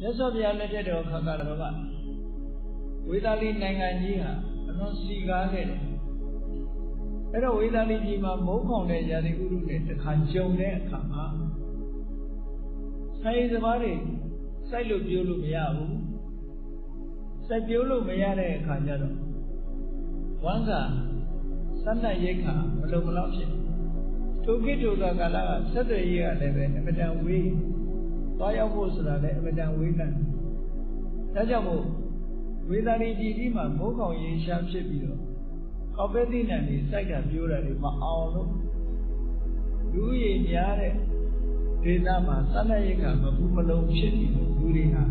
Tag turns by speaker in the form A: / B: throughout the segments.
A: မြတ်စွာဘုရားလက်ထက်တော်ခါကတော့ကဝေသာလီနိုင်ငံကြီးဟာအလွန်စီကားခဲ့တယ်အဲ့တော့ဝေသာလီကြီးမှာမုန်းခေါင်တဲ့ရာသီဥတုနဲ့တခါကြုံတဲ့အခါမှာဆိုင်စဘာတွေစိုက်လို့ပြိုးလို့မရဘူးစိုက်ပြိုးလို့မရတဲ့အခါကျတော့ဝမ်းစာစမ်းတဲ့ရိတ်ခါမလုံမလောက်ဖြစ်ထိုကိတုကကာလကဆက်သွယ်ရေးကလည်းပဲအမတန်ဝေး သွားရောက်ဖို့ဆိုတာလည်းအမတန်ဝေးလံဒါကြောင့်မို့ဝေသာလီပြည်ကြီးမှာမိုးကောင်ရေရှားဖြစ်ပြီးတော့ကောက်ပဲသိနံတွေစိုက်တာပြိုးတာတွေမအောင်လို့လူကြီးများတဲ့ဒေသမှာစမ်းတဲ့ရိတ်ခါမပူမလုံးဖြစ်ပြီးတော့လူတွေဟာ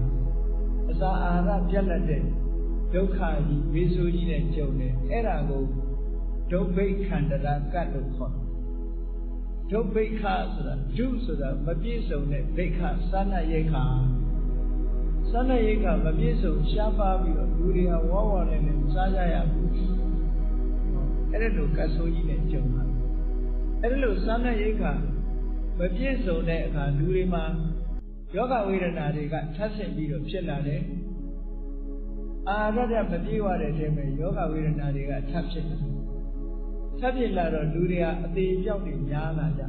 A: အစာအာဟာရပြတ်လက်တဲ့ဒုက္ခကြီးဝိဆိုးကြီးနဲ့ကြုံတယ်အဲ့ဒါကိုဒုဗ္ဗိခန္တရာကတ်လို့ခေါ်တယ် ဒုဗ္ဗိခဆိုတာဒုဆိုတာမပြည့်စုံတဲ့ဗိခစာနာရိခာစာနာရိခာမပြည့်စုံရှားပါပြီးတော့လူတွေဟာဝါဝါနဲ့နဲ့စားကြရဘူးအဲ့ဒါလိုကတ်ဆိုးကြီးနဲ့ကြုံတာအဲ့ဒါလိုစာနာရိခာမပြည့်စုံတဲ့အခါလူတွေမှာယောဂဝေဒနာတွေကထပ်ဆင့်ပြီးတော့ဖြစ်လာတယ်အာရဒမပြေဝတဲ့အချိန်မှာယောဂဝေဒနာတွေကထပ်ဖြစ်လာ ထပ်ဖြစ်လာတော့လူတွေဟာအသေးပြောက်တွေများလာကြ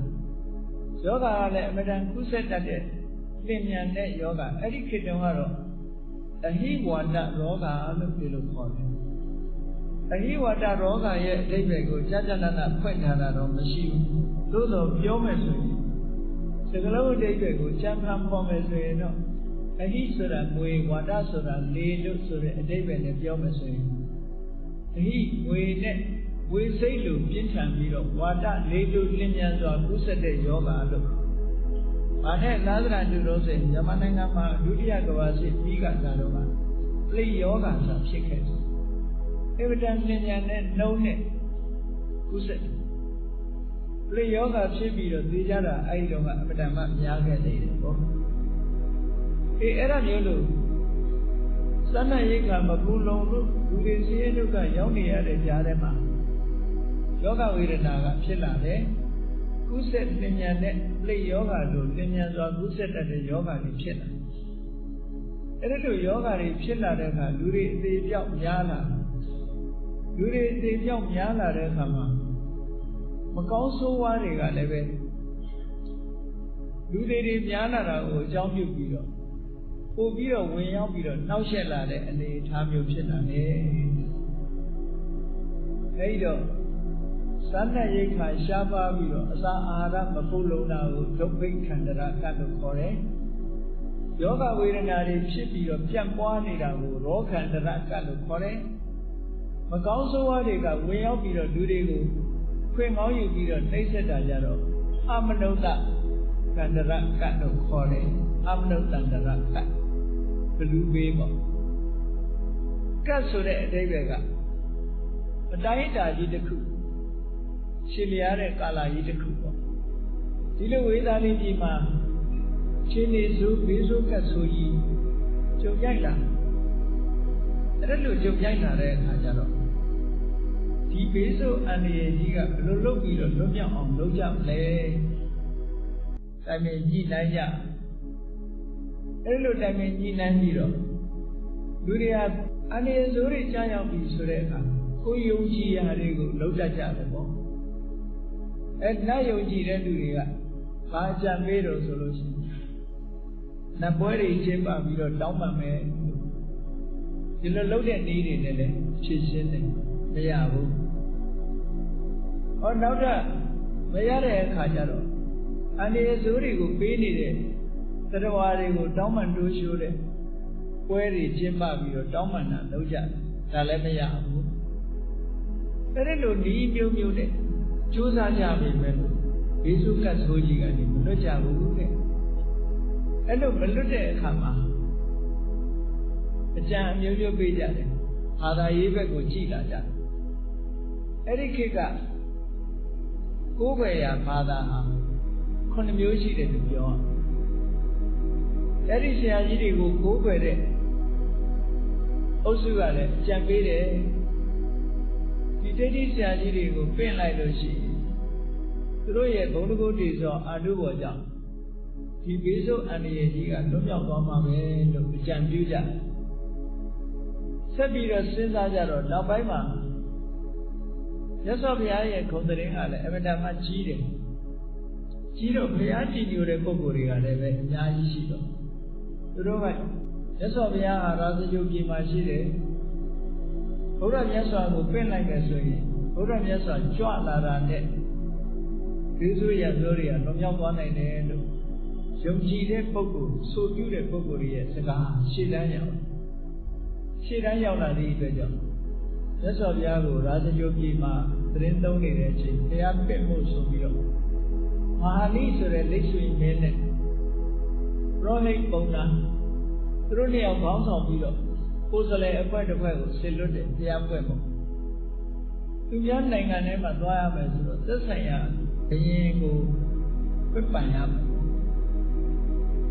A: ယောဂကလည်းအမတန်ကုဆက်တတ်တဲ့လင်မြန်တဲ့ယောဂအဲ့ဒီခေတ်တုန်းကတော့အဟိဝါဒရောဂါလို့ပြောလို့ခေါ်တယ်အဟိဝါဒရောဂါရဲ့အဓိပ္ပာယ်ကိုကြာကြာနာနာဖွင့်ထားတာတော့မရှိဘူးသို့တော့ပြောမယ်ဆိုရင်စကလုံးအဓိပ္ပာယ်ကိုကျမ်းဖန်ပေါ်မယ်ဆိုရင်တော့အဟိဆိုတာငွေဝါဒဆိုတာလေလို့ဆိုတဲ့အဓိပ္ပာယ်နဲ့ပြောမယ်ဆိုရင်အဟိငွေနဲ့ ဝေစိတ်လိုပြင်းထန်ပြီးတော့ဝါဒလေးလိုလင်းမြန်စွာကုသတဲ့ယောဂလို့။ဘာနဲ့သာသနာတူလို့ဆိုရင်မြန်မာနိုင်ငံမှာဒုတိယကမ္ဘာစစ်ပြီးကစားတော့ကပလိယောဂဆိုဖြစ်ခဲ့တယ်။အဝတန်လင်းမြန်တဲ့နှုံးနဲ့ကုသတယ်။ပလိယောဂဖြစ်ပြီးတော့သိကြတာအဲ့ဒီတော့ကအပဒံမများခဲ့သေးတယ်ပေါ့။အေးအဲ့ဒါမျိုးလို့စမ်းတဲ့ရိတ်ကမပူလုံလို့လူတွေစီးရဲဒုက္ခရောက်နေရတဲ့ကြားထဲမှာ ယောဂဝေဒနာကဖြစ်လာတယ်ကုသလင်မြန်တဲ့ပြိယောဂလိုလင်မြန်စွာကုသတတ်တဲ့ယောဂတွေဖြစ်လာအဲ့ဒီလိုယောဂတွေဖြစ်လာတဲ့အခါလူတွေအသေးပြောက်များလာလူတွေအသေးပြောက်များလာတဲ့အခါမှာမကောင်းဆိုးဝါးတွေကလည်းပဲလူတွေတွေများလာတာကိုအကြောင်းပြုပြီးတော့ပို့ပြီးတော့ဝင်ရောက်ပြီးတော့နှောက်ယှက်လာတဲ့အနေအထားမျိုးဖြစ်လာတယ်အဲဒီတော့ စမ်းတဲ့ရိတ်ခါရှားပါပြီးတော့အစာအာဟာရမပုလုံတာကိုဒုဗ္ဗိခန္တရာကတ်လို့ခေါ်တယ်။ယောဂဝေဒနာတွေဖြစ်ပြီးတော့ပြန့်ပွားနေတာကိုရောခန္တရာကတ်လို့ခေါ်တယ်။မကောင်းဆိုးဝါးတွေကဝင်ရောက်ပြီးတော့လူတွေကိုခွင့်ကောင်းယူပြီးတော့နှိမ့်ဆက်တာကြတော့အမနုဿကန္တရာကတ်လို့ခေါ်တယ်။အမနုဿန္တရာကတ်ဘလူဘေးပေါ့။ကတ်ဆိုတဲ့အဓိပ္ပာယ်ကအတိုင်းတာကြီးတစ်ခု ရှင်လျားတဲ့ကာလာကြီးတစ်ခုပေါ့ဒီလိုဝေသာလေးပြည်မှာရှင်နေစုဘေးစုကတ်ဆိုကြီးကြုံရိုက်လာအဲ့လိုကြုံရိုက်လာတဲ့အခါကျတော့ဒီဘေးစုအန္တရာယ်ကြီးကဘယ်လိုလုပ်ပြီးတော့လွတ်မြောက်အောင်လုပ်ကြမလဲတိုင်ပင်ကြည့်နိုင်ကြအဲ့လိုတိုင်ပင်ကြည့်နိုင်ပြီးတော့လူတွေကအန္တရာယ်ဆိုးတွေကြားရောက်ပြီဆိုတဲ့အခါကိုယုံကြည်ရာတွေကိုလှုပ်တတ်ကြတယ်ပေါ့ အဲနတ်ယုံကြည်တဲ့လူတွေကဘာကြံပေးတော့ဆိုလို့ရှိရင်နတ်ပွဲတွေကျင်းပပြီးတော့တောင်းပန်မယ်ဒီလိုလုပ်တဲ့နေ့တွေနဲ့လည်းဖြည့်ရှင်းတယ်မရဘူးဟောနောက်တော့မရတဲ့အခါကျတော့အန္တရာယ်ဆိုးတွေကိုပေးနေတဲ့သတ္တဝါတွေကိုတောင်းပန်တိုးရှိုးတဲ့ပွဲတွေကျင်းပပြီးတော့တောင်းပန်တာလုပ်ကြတယ်ဒါလည်းမရဘူးအဲ့ဒီလိုဤမျိုးမျိုးနဲ့ ကြိုးစားကြပြီမဲ့လို့ယေရှုကတ်ဆိုးကြီးကနေမလွတ်ကြဘူးတဲ့အဲ့လိုမလွတ်တဲ့အခါမှာအကြံအမျိုးမျိုးပေးကြတယ်ဘာသာရေးဘက်ကိုကြည်လာကြတယ်အဲ့ဒီခေတ်ကကိုးကွယ်ရာဘာသာဟာခုနှစ်မျိုးရှိတယ်လို့ပြောအဲ့ဒီဆရာကြီးတွေကိုကိုးကွယ်တဲ့အုပ်စုကလည်းအကြံပေးတယ် ဒီတိဋ္ဌိဆရာကြီးတွေကိုပင့်လိုက်လို့ရှိရင်သူတို့ရဲ့ဘုံတကုတ်တွေဆိုအာတုဘောကြောင့်ဒီဒီဘေးဆိုးအန္တရာယ်ကြီးကလွတ်မြောက်သွားမှာပဲလို့အကြံပြုကြဆက်ပြီးတော့စဉ်းစားကြတော့နောက်ပိုင်းမှာရသော်ဘုရားရဲ့ခုံတရင်ကလည်းအမတန်မှကြီးတယ်ကြီးတော့ဘုရားကြည်ညိုတဲ့ပုဂ္ဂိုလ်တွေကလည်းပဲအများကြီးရှိတော့သူတို့ကရသော်ဘုရားဟာရာဇဂုပြည်မှာရှိတယ် ဘုရားမြတ်စွာကိုပြင့်လိုက်တယ်ဆိုရင်ဘုရားမြတ်စွာကြွလာတာနဲ့ဒီဆိုရပြောတွေကလွန်မြောက်သွားနိုင်တယ်လို့ယုံကြည်တဲ့ပုဂ္ဂိုလ်ဆိုပြုတဲ့ပုဂ္ဂိုလ်ရဲ့စကားရှေ့တန်းရောက်ရှေ့တန်းရောက်လာသည့်အတွက်ကြောင့်မြတ်စွာဘုရားကိုရာဇဂုပြည်မှာသတင်းသုံးနေတဲ့အချိန်ဘုရားပြင့်ဖို့ဆိုပြီးတော့မဟာလိဆိုတဲ့လက်ဆွေမင်းနဲ့ပရောဟိတ်ပုံနာသူတို့နှစ်ယောက်ခေါင်းဆောင်ပြီးတော့ ကိုယ်စလဲအခွက်တစ်ခွက်ကိုဆစ်လွတ်တယ်ဘုရားပွဲပေါ့သူများနိုင်ငံထဲမှာသွားရမယ်ဆိုတော့သက်ဆိုင်ရာဘယင်ကိုပြပန်ရမယ်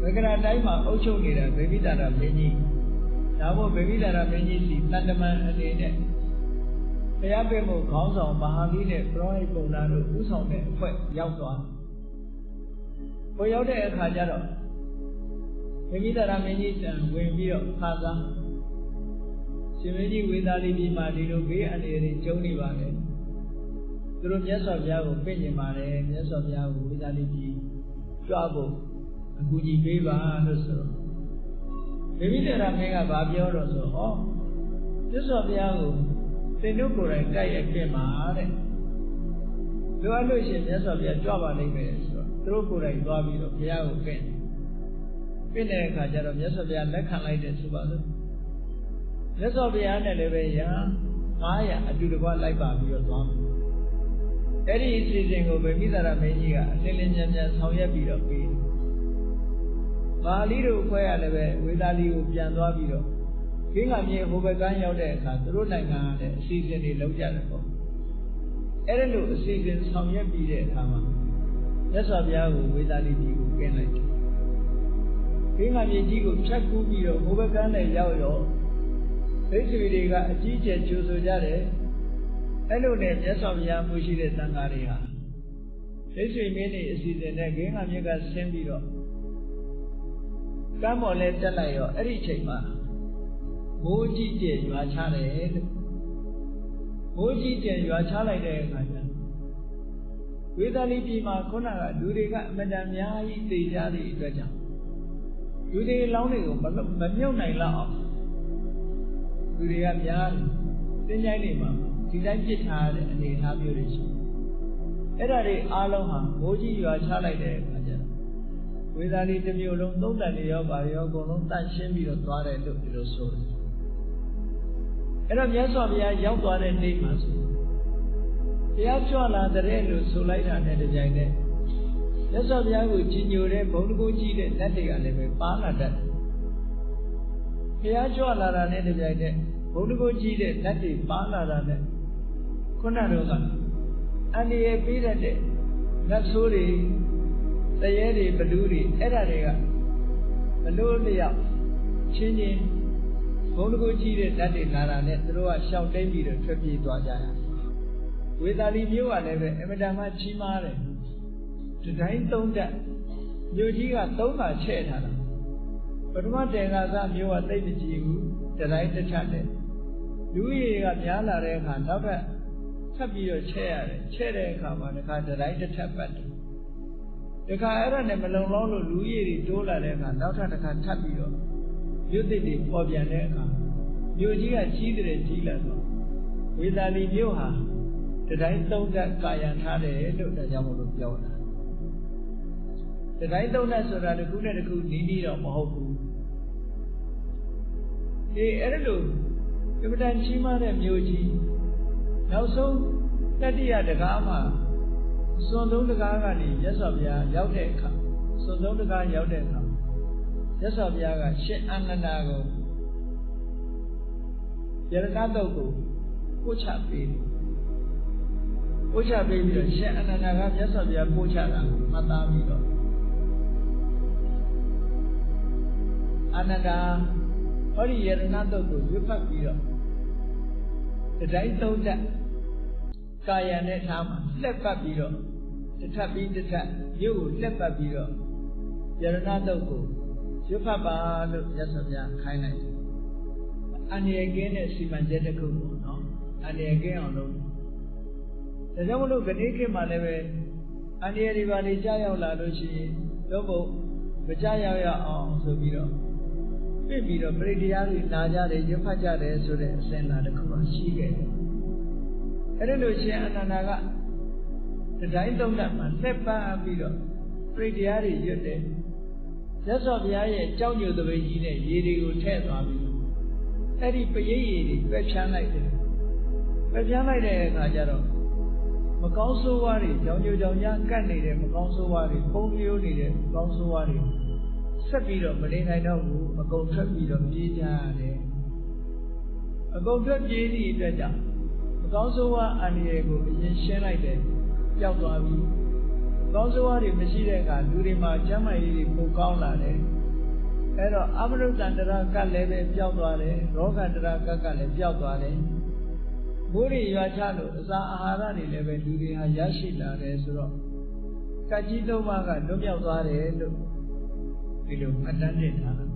A: ဝေကရာတိုင်းမှာအုပ်ချုပ်နေတာဗေမိတာရမင်းကြီးဒါမို့ဗေမိတာရမင်းကြီးစီတန်တမန်အနေနဲ့ဘုရားပြဖို့ခေါင်းဆောင်မဟာသီနဲ့ပရောဟိတ်ပုံနာတို့ဥဆောင်တဲ့အဖွဲ့ရောက်သွား။ကိုရောက်တဲ့အခါကျတော့ဗေမိတာရမင်းကြီးတန်ဝင်ပြီးတော့ခါစား ရှင်မင်းကြီးဝေသာလီပြည်မှာဒီလိုဘေးအန္တရာယ်တွေကျုံနေပါတယ်။သူတို့မြတ်စွာဘုရားကိုပြင့်ကျင်ပါတယ်မြတ်စွာဘုရားကိုဝေသာလီပြည်ကြွဖို့အကူကြီးပေးပါလို့ဆိုတော့ဗေမိတာရမင်းကဗာပြောတော့ဆိုဟောမြတ်စွာဘုရားကိုသင်တို့ကိုယ်တိုင်ကြိုက်ရပြင်ပါတဲ့လိုအပ်လို့ရှိရင်မြတ်စွာဘုရားကြွပါလိမ့်မယ်ဆိုတော့သူတို့ကိုယ်တိုင်သွားပြီးတော့ဘုရားကိုပြင်ပြင်တဲ့အခါကျတော့မြတ်စွာဘုရားလက်ခံလိုက်တယ်ဆိုပါစို့ မြတ်စွာဘုရားနဲ့လည်းပဲယဟန်900အတူတကွလိုက်ပါပြီးတော့သွားမယ်အဲ့ဒီအစီအစဉ်ကိုဗေမိသာရမင်းကြီးကအလင်းလင်းမြန်မြန်ဆောင်ရွက်ပြီးတော့ပြီးမာလီတို့ခွဲရလည်းပဲဝေသာလီကိုပြန်သွားပြီးတော့ကင်းကမြေဟိုဘက်ကမ်းရောက်တဲ့အခါသူတို့နိုင်ငံကလည်းအစီအစဉ်တွေလုပ်ကြတယ်ပေါ့အဲ့ဒါလို့အစီအစဉ်ဆောင်ရွက်ပြီးတဲ့အခါမှာမြတ်စွာဘုရားကိုဝေသာလီကြီးကိုကင်းလိုက်တယ်ကင်းကမြေကြီးကိုဖြတ်ကူးပြီးတော့ဟိုဘက်ကမ်းလည်းရောက်ရော ဒိဋ္ဌိတွေကအကြီးကျယ်ကြိုဆိုကြတယ်အဲ့လိုနဲ့မြတ်စွာဘုရားမှုရှိတဲ့သံဃာတွေဟာဒိဋ္ဌိမင်းတွေအစီအစဉ်နဲ့ကင်းကမြေကဆင်းပြီးတော့ကမ်းပေါ်လဲတက်လိုက်ရောအဲ့ဒီချိန်မှာမိုးကြီးကျယ်ရွာချတယ်လို့မိုးကြီးကျယ်ရွာချလိုက်တဲ့အခါကျဝေဒလီပြည်မှာခုနကလူတွေကအမတန်များကြီးသိကြသည့်အတွက်ကြောင့်လူတွေလောင်းတွေကိုမမြုပ်နိုင်လောက်အောင် လူတွေကများတယ်တင်းကြိုင်းတွေမှာဒီတိုင်းပြစ်ထားတဲ့အနေအထားမျိုးတွေရှိအဲ့ဒါတွေအားလုံးဟာမိုးကြီးရွာချလိုက်တဲ့အခါကျတော့ဝေဒလီတစ်မျိုးလုံးသုံးတန်တွေရောပါရောအကုန်လုံးတန့်ရှင်းပြီးတော့သွားတယ်လို့ဒီလိုဆိုတယ်အဲ့တော့မြတ်စွာဘုရားရောက်သွားတဲ့နေ့မှာဆိုဘုရားကြွလာတဲ့လို့ဆိုလိုက်တာနဲ့တကြိုင်နဲ့မြတ်စွာဘုရားကိုကြီးညိုတဲ့ဘုံတကူကြီးတဲ့လက်တွေကလည်းပဲပါလာတတ်တယ် ဘုရားကြွလာတာနဲ့တကြိုင်နဲ့ဘုံတကူကြီးတဲ့လက်တွေပါလာတာနဲ့ခုနတော့ကအန္တရာယ်ပေးတတ်တဲ့နတ်ဆိုးတွေတရေတွေဘလူးတွေအဲ့ဒါတွေကဘလို့လျောက်ချင်းချင်းဘုံတကူကြီးတဲ့ဓာတ်တွေလာတာနဲ့သူတို့ကရှောင်တိတ်ပြီးတော့ထွက်ပြေးသွားကြတာဝေသာလီမြို့ကလည်းပဲအမတန်မှကြီးမားတယ်ဒီတိုင်းသုံးတက်မြို့ကြီးကသုံးပါချဲ့ထားတာ ပထမတေဃာသမြို့ကသိပ်မကြည့်ဘူးဒီတိုင်းတစ်ချက်နဲ့လူကြီးကများလာတဲ့အခါနောက်ထပ်ထပ်ပြီးတော့ချဲ့ရတယ်ချဲ့တဲ့အခါမှာတခါဒီတိုင်းတစ်ထပ်ပတ်တယ်တခါအဲ့ဒါနဲ့မလုံလောက်လို့လူကြီးတွေတိုးလာတဲ့အခါနောက်ထပ်တစ်ခါထပ်ပြီးတော့မြို့သစ်တွေပေါ်ပြန်တဲ့အခါမြို့ကြီးကကြီးတယ်ကြီးလာတော့ဝေသာလီမြို့ဟာတတိုင်းသုံးသက်ကာယံထားတယ်လို့ဒါကြောင့်မလို့ပြောတာ တတိုင်းသုံးသက်ဆိုတာတခုနဲ့တခုနီးနီးတော့မဟုတ်ဘူးဒီအဲ့ဒါလို့အမတန်ကြီးမားတဲ့မြို့ကြီးနောက်ဆုံးတတိယတကားမှာစွန်သုံးတကားကနေရသော်ဘုရားရောက်တဲ့အခါစွန်သုံးတကားရောက်တဲ့အခါရသော်ဘုရားကရှင်အနန္ဒာကိုယရဏတုတ်ကိုပို့ချပေးတယ်ပို့ချပေးပြီးတော့ရှင်အနန္ဒာကမြတ်စွာဘုရားပို့ချတာမှတ်သားပြီးတော့ အနန္ဒာဟောဒီယရဏတုတ်ကိုရွတ်ဖတ်ပြီးတော့တတိုင်းသုံးချက်ကာယံနဲ့ထားမှာလက်ပတ်ပြီးတော့တစ်ထပ်ပြီးတစ်ထပ်ရုပ်ကိုလက်ပတ်ပြီးတော့ယရဏတုတ်ကိုရွတ်ဖတ်ပါလို့ရသော်ပြခိုင်းလိုက်တယ်အန္တရာယ်ကင်းတဲ့စီမံချက်တစ်ခုပေါ့နော်အန္တရာယ်ကင်းအောင်လုပ်ဒါကြောင့်မလို့ခဏခေတ်မှာလည်းပဲအန္တရာယ်တွေပါလေကြားရောက်လာလို့ရှိရင်တော့ဘုမကြားရောက်ရအောင်ဆိုပြီးတော့ ပြစ်ပြီးတော့ပြိတရားတွေနာကြတယ်ရွတ်ဖတ်ကြတယ်ဆိုတဲ့အစဉ်လာတစ်ခုမှရှိခဲ့တယ်အဲ့ဒါလို့ရှင်အနန္ဒာကတတိုင်းသုံးတတ်မှာလက်ပန်းပြီးတော့ပြိတရားတွေရွတ်တယ်ရသော်ဘုရားရဲ့ကြောက်ရွံ့သပိတ်ကြီးနဲ့ရေတွေကိုထည့်သွားပြီးအဲ့ဒီပရိရေတွေပယ်ချမ်းလိုက်တယ်ပယ်ချမ်းလိုက်တဲ့အခါကျတော့မကောင်းဆိုးဝါးတွေကြောင်ကြိုကြောင်ကြားကတ်နေတဲ့မကောင်းဆိုးဝါးတွေပုံပြိုးနေတဲ့မကောင်းဆိုးဝါးတွေ ဆက်ပြီးတော့မနေနိုင်တော့ဘူးအကုန်ထွက်ပြီးတော့ပြေးကြရတယ်အကုန်ထွက်ပြေးသည့်အတွက်ကြောင့်မကောင်းဆိုးဝါးအန္တရာယ်ကိုအရင်ရှင်းလိုက်တယ်ပျောက်သွားပြီကောင်းဆိုးဝါးတွေမရှိတဲ့အခါလူတွေမှာကျမ်းမာရေးတွေပိုကောင်းလာတယ်အဲ့တော့အမရုဒ္ဒန္တရာကလည်းပဲပျောက်သွားတယ်ရောဂန္တရာကကလည်းပျောက်သွားတယ်မိုးတွေရွာချလို့အစာအာဟာရတွေလည်းပဲလူတွေဟာရရှိလာတယ်ဆိုတော့ကကြီးသုံးပါးကလွတ်မြောက်သွားတယ်လို့ ဒီလိုအတန်းတင်ထားတာ